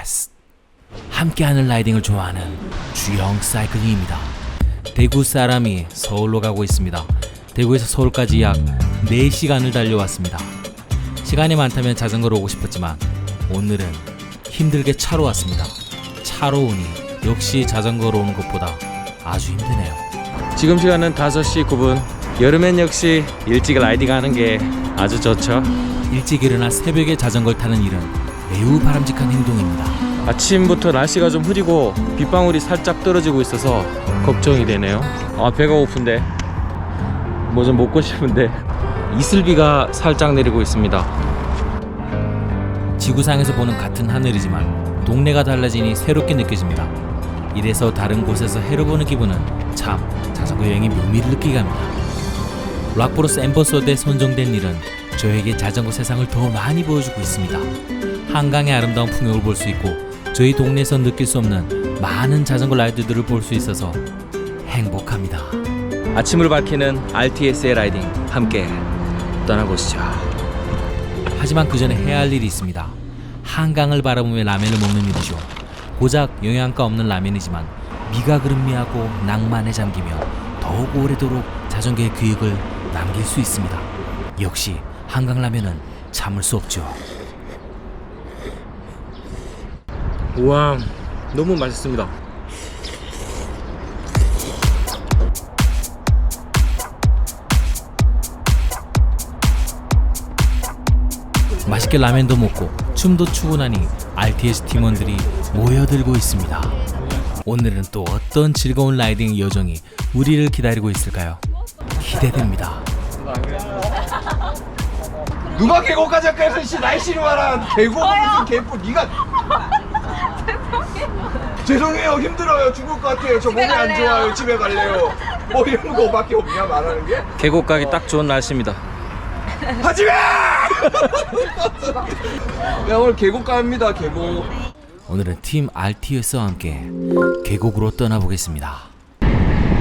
예스. 함께하는 라이딩을 좋아하는 주영 사이클링입니다. 대구 사람이 서울로 가고 있습니다. 대구에서 서울까지 약 4시간을 달려왔습니다. 시간이 많다면 자전거로 오고 싶었지만 오늘은 힘들게 차로 왔습니다. 차로 오니 역시 자전거로 오는 것보다 아주 힘드네요. 지금 시간은 5시 9분. 여름엔 역시 일찍 라이딩 하는 게 아주 좋죠. 일찍 일어나 새벽에 자전거를 타는 일은 매우 바람직한 행동입니다. 아침부터 날씨가 좀 흐리고 빗방울이 살짝 떨어지고 있어서 걱정이 되네요. 아 배가 고픈데 뭐 좀 먹고 싶은데 이슬비가 살짝 내리고 있습니다. 지구상에서 보는 같은 하늘이지만 동네가 달라지니 새롭게 느껴집니다. 이래서 다른 곳에서 해를 보는 기분은 참 자전거 여행의 묘미를 느끼게 합니다. 락브로스 엠버서드에 선정된 일은 저에게 자전거 세상을 더 많이 보여주고 있습니다. 한강의 아름다운 풍경을 볼 수 있고 저희 동네에서 느낄 수 없는 많은 자전거 라이드들을 볼 수 있어서 행복합니다. 아침을 밝히는 RTS의 라이딩 함께 떠나보시죠. 하지만 그 전에 해야 할 일이 있습니다. 한강을 바라보며 라면을 먹는 일이죠. 고작 영양가 없는 라면이지만 미각을 음미하고 낭만에 잠기며 더욱 오래도록 자전거의 기억을 남길 수 있습니다. 역시 한강 라면은 참을 수 없죠. 우와 너무 맛있습니다. 맛있게 라면도 먹고 춤도 추고 나니 RTS 팀원들이 모여들고 있습니다. 오늘은 또 어떤 즐거운 라이딩 여정이 우리를 기다리고 있을까요? 기대됩니다. 누가 계곡까지 할까 해서 씨 날씨를 말한 계곡 무슨 개뿔 니가 죄송해요 힘들어요 죽을 것 같아요 저 몸이 안 좋아요 집에 갈래요 뭐 이런 거밖에 없냐 말하는 게 계곡 가기 딱 좋은 날씨입니다. 하지마 야 오늘 계곡 갑니다 계곡 오늘은 팀 RTS와 함께 계곡으로 떠나보겠습니다.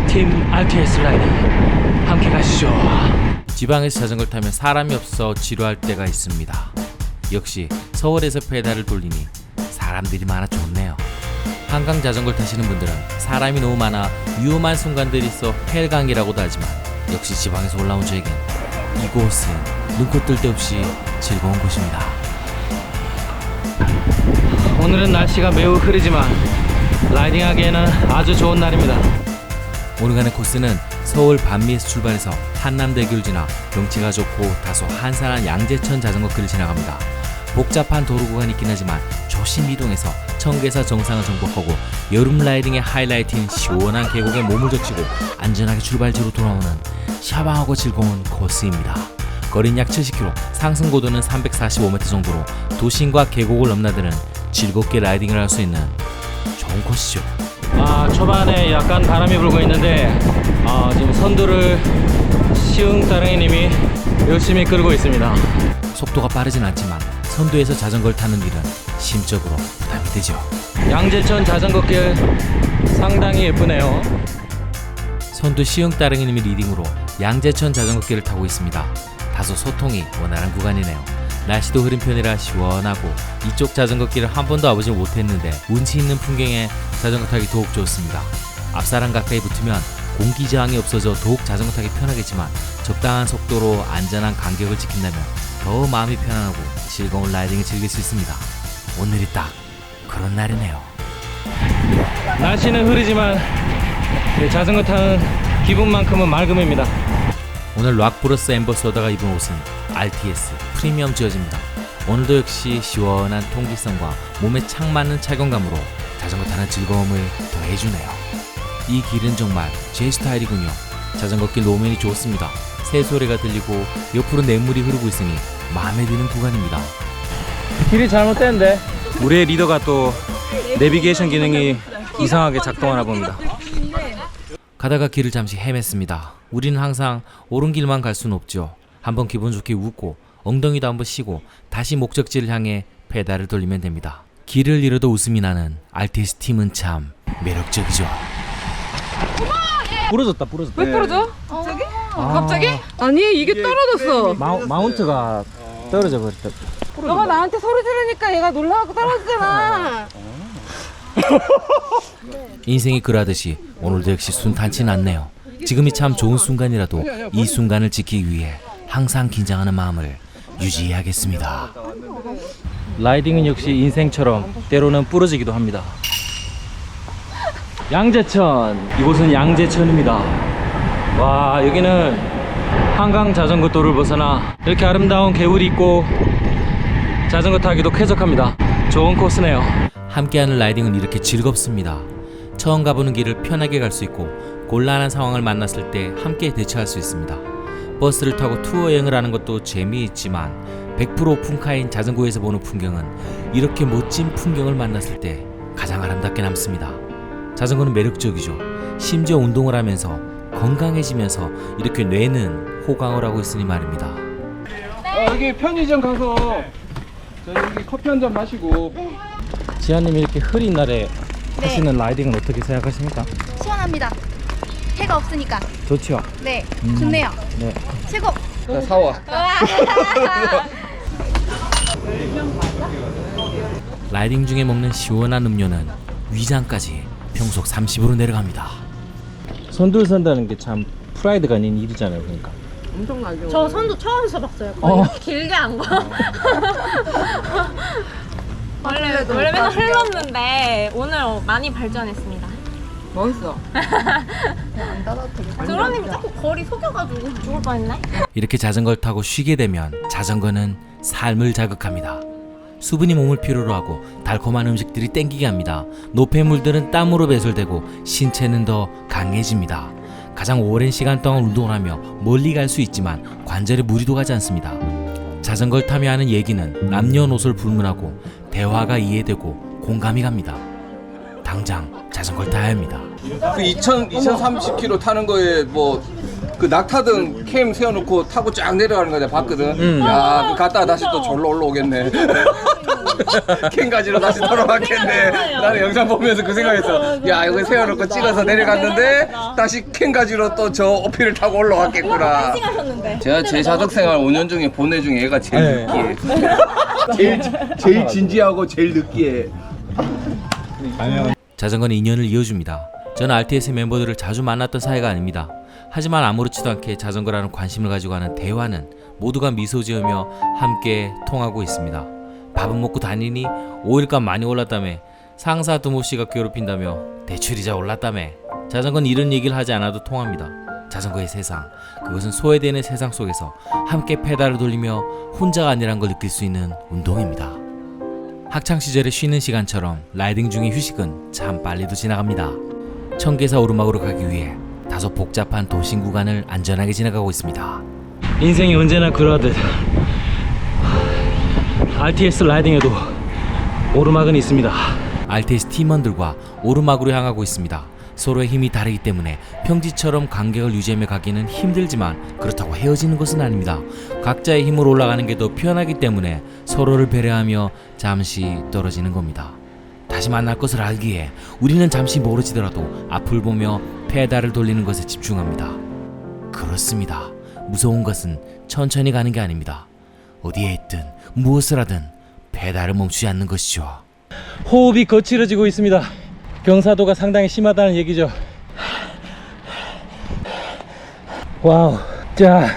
팀 RTS 라이딩 함께 가시죠. 지방에서 자전거를 타면 사람이 없어 지루할 때가 있습니다. 역시 서울에서 페달을 돌리니 사람들이 많아 좋네요. 한강 자전거를 타시는 분들은 사람이 너무 많아 위험한 순간들이 있어 헬강이라고도 하지만 역시 지방에서 올라온 저에겐 이곳은 눈코 뜰 데 없이 즐거운 곳입니다. 오늘은 날씨가 매우 흐리지만 라이딩하기에는 아주 좋은 날입니다. 오늘 가는 코스는 서울 반미에서 출발해서 한남대교를 지나 경치가 좋고 다소 한산한 양재천 자전거 길을 지나갑니다. 복잡한 도로 구간이 있긴 하지만 조심 이동해서 청계사 정상을 정복하고 여름 라이딩의 하이라이트인 시원한 계곡에 몸을 적시고 안전하게 출발지로 돌아오는 샤방하고 즐거운 코스입니다. 거리는 약 70km, 상승 고도는 345m 정도로 도심과 계곡을 넘나드는 즐겁게 라이딩을 할 수 있는 좋은 코스죠. 아 초반에 약간 바람이 불고 있는데 아, 지금 선두를 시흥 따릉이님이 열심히 끌고 있습니다. 속도가 빠르진 않지만 선두에서 자전거를 타는 일은 심적으로 부담이 되죠. 양재천 자전거길 상당히 예쁘네요. 선두 시흥 따릉이님이 리딩으로 양재천 자전거길을 타고 있습니다. 다소 소통이 원활한 구간이네요. 날씨도 흐린 편이라 시원하고 이쪽 자전거길을 한 번도 와보지 못했는데 운치 있는 풍경에 자전거 타기 더욱 좋습니다. 앞사람 가까이 붙으면 공기 저항이 없어져 더욱 자전거 타기 편하겠지만 적당한 속도로 안전한 간격을 지킨다면 더 마음이 편안하고 즐거운 라이딩을 즐길 수 있습니다. 오늘이 딱 그런 날이네요. 날씨는 흐리지만 이 자전거 타는 기분만큼은 맑음입니다. 오늘 락브러스 엠버서더가 입은 옷은 RTS 프리미엄 지어집니다. 오늘도 역시 시원한 통기성과 몸에 착 맞는 착용감으로 자전거 타는 즐거움을 더해주네요. 이 길은 정말 제 스타일이군요. 자전거길 노면이 좋습니다. 새소리가 들리고 옆으로 냇물이 흐르고 있으니 마음에 드는 구간입니다. 길이 잘못됐는데 우리의 리더가 또 내비게이션 기능이 이상하게 작동하나 봅니다. 가다가 길을 잠시 헤맸습니다. 우리는 항상 옳은 길만 갈 수는 없죠. 한번 기분 좋게 웃고 엉덩이도 한번 쉬고 다시 목적지를 향해 페달을 돌리면 됩니다. 길을 잃어도 웃음이 나는 RTS 팀은 참 매력적이죠. 부러졌다 부러졌다. 왜 부러져? 갑자기? 아니 이게 떨어졌어. 마우, 마운트가 떨어져 버렸다. 너가 나한테 소리 지르니까 얘가 놀라고 떨어지잖아. 인생이 그러하듯이 오늘도 역시 순탄치 않네요. 지금이 참 좋은 순간이라도 이 순간을 지키기 위해 항상 긴장하는 마음을 유지해야겠습니다. 라이딩은 역시 인생처럼 때로는 부러지기도 합니다. 양재천 이곳은 양재천입니다. 와 여기는 한강 자전거 도를 벗어나 이렇게 아름다운 개울이 있고 자전거 타기도 쾌적합니다. 좋은 코스네요. 함께하는 라이딩은 이렇게 즐겁습니다. 처음 가보는 길을 편하게 갈 수 있고 곤란한 상황을 만났을 때 함께 대처할 수 있습니다. 버스를 타고 투어 여행을 하는 것도 재미있지만 100% 오픈카인 자전거에서 보는 풍경은 이렇게 멋진 풍경을 만났을 때 가장 아름답게 남습니다. 자전거는 매력적이죠. 심지어 운동을 하면서 건강해지면서 이렇게 뇌는 호강을 하고 있으니 말입니다. 아, 여기 편의점 가서 저 여기 커피 한 잔 마시고 지아님 이렇게 흐린 날에 네. 하시는 라이딩은 어떻게 생각하십니까? 시원합니다. 해가 없으니까. 좋죠. 네, 좋네요. 네. 최고. 자, 사와. 라이딩 중에 먹는 시원한 음료는 위장까지 평속 30으로 내려갑니다. 선둘 선다는 게 참 프라이드가 아닌 일이잖아요. 그러니까. 저 손도 처음 써봤어요. 거의 어. 이렇게 길게 한 거. 원래 원래 맨날 흘렀는데 오늘 많이 발전했습니다. 멋있어. 드로님이 자꾸 거리 속여가지고 죽을 뻔했네. 이렇게 자전거를 타고 쉬게 되면 자전거는 삶을 자극합니다. 수분이 몸을 필요로 하고 달콤한 음식들이 땡기게 합니다. 노폐물들은 땀으로 배설되고 신체는 더 강해집니다. 가장 오랜 시간 동안 운동을 하며 멀리 갈 수 있지만 관절에 무리도 가지 않습니다. 자전거를 타며 하는 얘기는 남녀노소를 불문하고 대화가 이해되고 공감이 갑니다. 당장 자전거를 타야 합니다. 그 2000, 2030km 타는 거에 뭐 그 낙타등 캠 세워놓고 타고 쫙 내려가는 거 내가 봤거든. 야, 그 갔다가 다시 또 절로 올라오겠네. 캠 가지러 다시 돌아왔겠네. 나는 영상 보면서 그 생각했어. 야, 이거 세워놓고 찍어서 내려갔는데 다시 캠 가지러 또저 오피를 타고 올라왔겠구나. 제가 제 자덕 생활 5년 중에 본애 중에 얘가 제일 네. 느끼해. 제일 제일 진지하고 제일 느끼해. 자전거는 인연을 이어줍니다. 저는 RTS 멤버들을 자주 만났던 사이가 아닙니다. 하지만 아무렇지도 않게 자전거라는 관심을 가지고 하는 대화는 모두가 미소 지으며 함께 통하고 있습니다. 밥은 먹고 다니니 오일값 많이 올랐다며 상사 두모 씨가 괴롭힌다며 대출이자 올랐다며 자전거는 이런 얘기를 하지 않아도 통합니다. 자전거의 세상 그것은 소외되는 세상 속에서 함께 페달을 돌리며 혼자가 아니란 걸 느낄 수 있는 운동입니다. 학창 시절의 쉬는 시간처럼 라이딩 중의 휴식은 참 빨리도 지나갑니다. 청계사 오르막으로 가기 위해 다소 복잡한 도심 구간을 안전하게 지나가고 있습니다. 인생이 언제나 그러하듯 RTS 라이딩에도 오르막은 있습니다. RTS 팀원들과 오르막으로 향하고 있습니다. 서로의 힘이 다르기 때문에 평지처럼 간격을 유지하며 가기는 힘들지만 그렇다고 헤어지는 것은 아닙니다. 각자의 힘으로 올라가는 게 더 편하기 때문에 서로를 배려하며 잠시 떨어지는 겁니다. 다시 만날 것을 알기에 우리는 잠시 멀어지더라도 앞을 보며 페달을 돌리는 것에 집중합니다. 그렇습니다. 무서운 것은 천천히 가는 게 아닙니다. 어디에 있든 무엇을 하든 페달을 멈추지 않는 것이죠. 호흡이 거칠어지고 있습니다. 경사도가 상당히 심하다는 얘기죠. 와우. 자,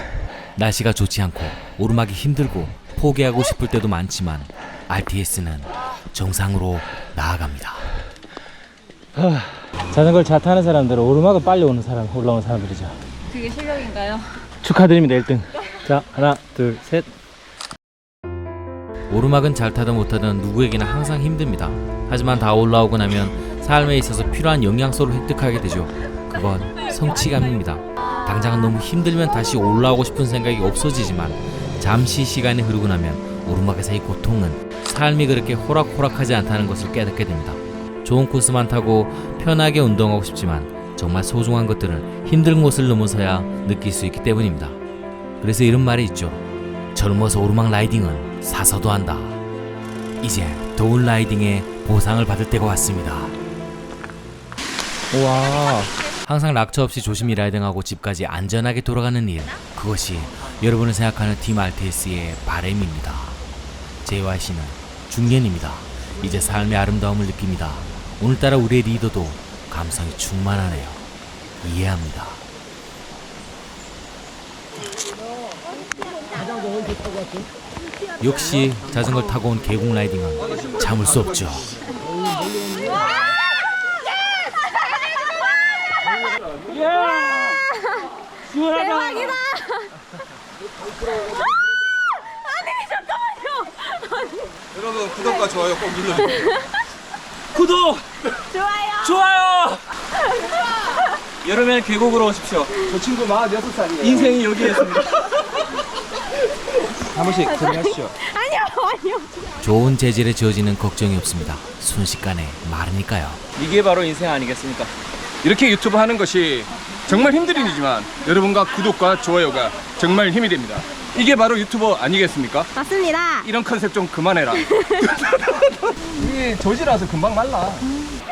날씨가 좋지 않고 오르막이 힘들고 포기하고 싶을 때도 많지만 RTS는 정상으로 나아갑니다. 자전거를 잘 타는 사람들은 오르막을 빨리 오는 사람, 올라오는 사람들이죠. 그게 실력인가요? 축하드립니다, 1등. 자, 하나, 둘, 셋. 오르막은 잘 타든 못하든 누구에게나 항상 힘듭니다. 하지만 다 올라오고 나면 삶에 있어서 필요한 영양소를 획득하게 되죠. 그건 성취감입니다. 당장은 너무 힘들면 다시 올라오고 싶은 생각이 없어지지만 잠시 시간이 흐르고 나면 오르막에서의 고통은 삶이 그렇게 호락호락하지 않다는 것을 깨닫게 됩니다. 좋은 코스만 타고 편하게 운동하고 싶지만 정말 소중한 것들은 힘든 곳을 넘어서야 느낄 수 있기 때문입니다. 그래서 이런 말이 있죠. 젊어서 오르막 라이딩은 사서도 한다. 이제 더운 라이딩의 보상을 받을 때가 왔습니다. 와. 항상 락처 없이 조심히 라이딩하고 집까지 안전하게 돌아가는 일. 그것이 여러분을 생각하는 팀 RTS의 바램입니다. JYC는 중년입니다. 이제 삶의 아름다움을 느낍니다. 오늘따라 우리의 리더도 감성이 충만하네요. 이해합니다. 역시 자전거 타고 온 계곡 라이딩은 참을 수 없죠. 대박이다. 여러분 구독과 좋아요 꼭 눌러주세요. 구독! 좋아요. 좋아요! 여름엔 계곡으로 오십시오. 저 친구 46살이에요. 인생이 여기에 있습니다. 한 번씩 정리하시죠. 아니요, 아니요. 좋은 재질에 지어지는 걱정이 없습니다. 순식간에 마르니까요. 이게 바로 인생 아니겠습니까? 이렇게 유튜브 하는 것이 정말 힘든 일이지만 여러분과 구독과 좋아요가 정말 힘이 됩니다. 이게 바로 유튜버 아니겠습니까? 맞습니다. 이런 컨셉 좀 그만해라. 이게 저지라서 금방 말라.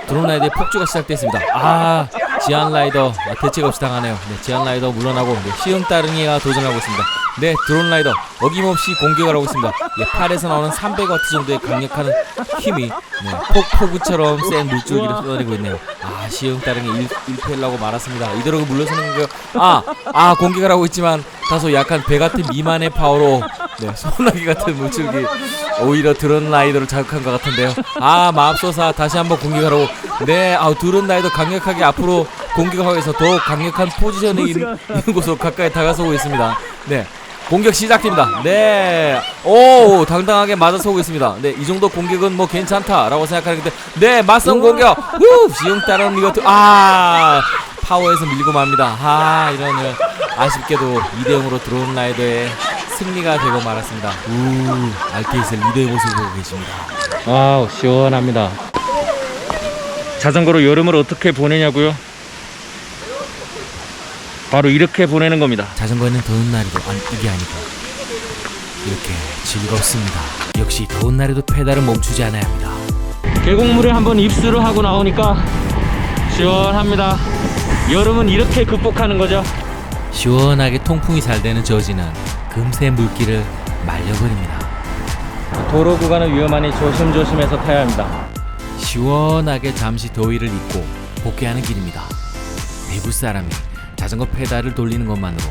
드론 라이더의 폭주가 시작됐습니다. 아, 지안 라이더 아, 대책 없이 당하네요. 네, 지안 라이더 물러나고 네, 시흥 따릉이가 도전하고 있습니다. 네, 드론 라이더 어김없이 공격을 하고 있습니다. 예, 팔에서 나오는 300와트 정도의 강력한 힘이 네, 폭포구처럼 센 물줄기를 쏟아내고 있네요. 아, 시흥 따릉이 1, 패를 하고 말았습니다. 이대로 물러서는 거, 아, 아, 공격을 하고 있지만 다소 약한 배 같은 미만의 파워로 네, 소나기 같은 물줄기 오히려 드론 라이더를 자극한 것 같은데요. 아 마법소사 다시 한번 공격하라고. 네, 아 드론 라이더 강력하게 앞으로 공격하기 위해서 더 강력한 포지션에 있는, 있는 곳으로 가까이 다가서고 있습니다. 네. 공격 시작됩니다. 네. 오, 당당하게 맞아서고 있습니다. 네, 이 정도 공격은 뭐 괜찮다라고 생각하는데, 네, 맞선 공격. 후, 지용 따른 이거, 아, 파워에서 밀고 맙니다. 아, 이러는 아쉽게도 2대 0으로 드론 라이더의 승리가 되고 말았습니다. 우, RTX 리더의 모습을 보고 계십니다. 와우, 시원합니다. 자전거로 여름을 어떻게 보내냐고요? 바로 이렇게 보내는 겁니다. 자전거에는 더운 날에도 아니 이게 아니고 이렇게 즐겁습니다. 역시 더운 날에도 페달을 멈추지 않아야 합니다. 계곡물에 한번 입수를 하고 나오니까 시원합니다. 여름은 이렇게 극복하는 거죠. 시원하게 통풍이 잘 되는 저지는 금세 물기를 말려버립니다. 도로 구간은 위험하니 조심조심해서 타야 합니다. 시원하게 잠시 더위를 잊고 복귀하는 길입니다. 대구 사람이 자전거 페달을 돌리는 것만으로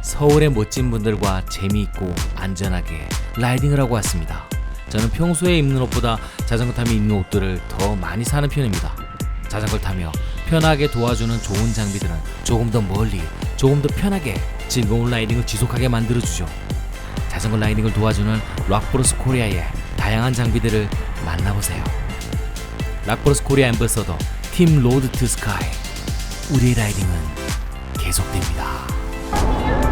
서울의 멋진 분들과 재미있고 안전하게 라이딩을 하고 왔습니다. 저는 평소에 입는 옷보다 자전거 타며 입는 옷들을 더 많이 사는 편입니다. 자전거를 타며 편하게 도와주는 좋은 장비들은 조금 더 멀리, 조금 더 편하게 즐거운 라이딩을 지속하게 만들어주죠. 자전거 라이딩을 도와주는 락브로스 코리아의 다양한 장비들을 만나보세요. 락브로스 코리아 앰버서더 팀 로드 투 스카이 우리의 라이딩은 계속됩니다.